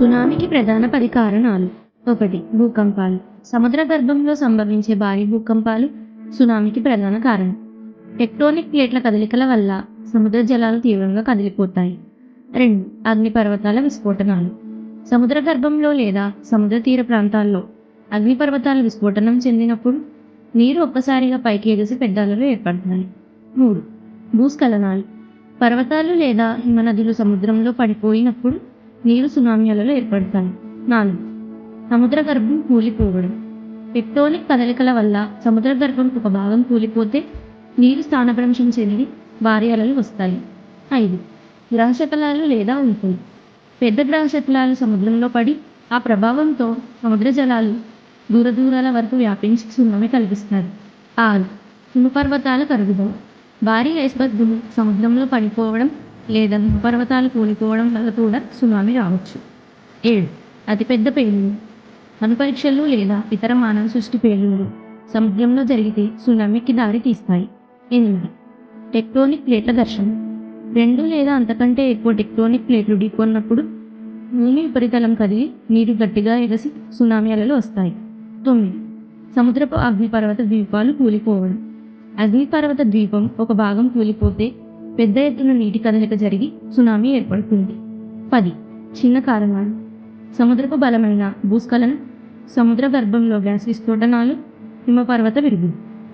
సునామీకి ప్రధాన పది కారణాలు. ఒకటి భూకంపాలు. సముద్ర గర్భంలో సంభవించే భారీ భూకంపాలు సునామీకి ప్రధాన కారణం. టెక్టోనిక్ ప్లేట్ల కదలికల వల్ల సముద్ర జలాలు తీవ్రంగా కదిలిపోతాయి. రెండు అగ్నిపర్వతాల విస్ఫోటనాలు. సముద్ర గర్భంలో లేదా సముద్ర తీర ప్రాంతాల్లో అగ్నిపర్వతాలు విస్ఫోటనం చెందినప్పుడు నీరు ఒక్కసారిగా పైకి ఎగిసి పెద్దలలో అలలు ఏర్పడుతున్నాయి. మూడు భూస్ఖలనాలు. పర్వతాలు లేదా హిమనదులు సముద్రంలో పడిపోయినప్పుడు నీరు సునామీ ఏర్పడతాయి. నాలుగు. సముద్ర గర్భం కూలిపోవడం. టెక్టోనిక్ కదలికల వల్ల సముద్ర గర్భం ఒక భాగం కూలిపోతే నీరు స్థానభ్రంశం చెంది భారీ అలలు వస్తాయి. ఐదు. గ్రహశకలాలు లేదా ఉల్పులు పెద్ద గ్రహశకలాలు సముద్రంలో పడి ఆ ప్రభావంతో సముద్ర జలాలు దూర దూరాల వరకు వ్యాపించి సున్నమి కలిగిస్తారు ఆరు. హిమపర్వతాల కరుగుదల భారీ ఐస్బర్గులు సముద్రంలో పడిపోవడం లేదా పర్వతాలు కూలిపోవడం వల్ల కూడా సునామీ రావచ్చు. ఏడు. అతిపెద్ద పేలుడు. అణుపరీక్షలు లేదా ఇతర మానవ సృష్టి పేలుళ్ళు సముద్రంలో జరిగితే సునామీకి దారి తీస్తాయి. ఎనిమిది. టెక్టోనిక్ ప్లేట్ల ఘర్షణ. రెండు లేదా అంతకంటే ఎక్కువ టెక్టోనిక్ ప్లేట్లు ఢీకొన్నప్పుడు భూమి ఉపరితలం కదిలి నీరు గట్టిగా ఎగసి సునామీ అలలు వస్తాయి. తొమ్మిది. సముద్రపు అగ్నిపర్వత ద్వీపాలు కూలిపోవడం. అగ్నిపర్వత ద్వీపం ఒక భాగం కూలిపోతే పెద్ద ఎత్తున నీటి కదలిక జరిగి సునామీ ఏర్పడుతుంది. పది. చిన్న కారణాలు. సముద్రపు బలమైన భూస్ఖలనం సముద్ర గర్భంలో గ్యాస్ విస్ఫోటనాలు హిమపర్వత విరుగుడు.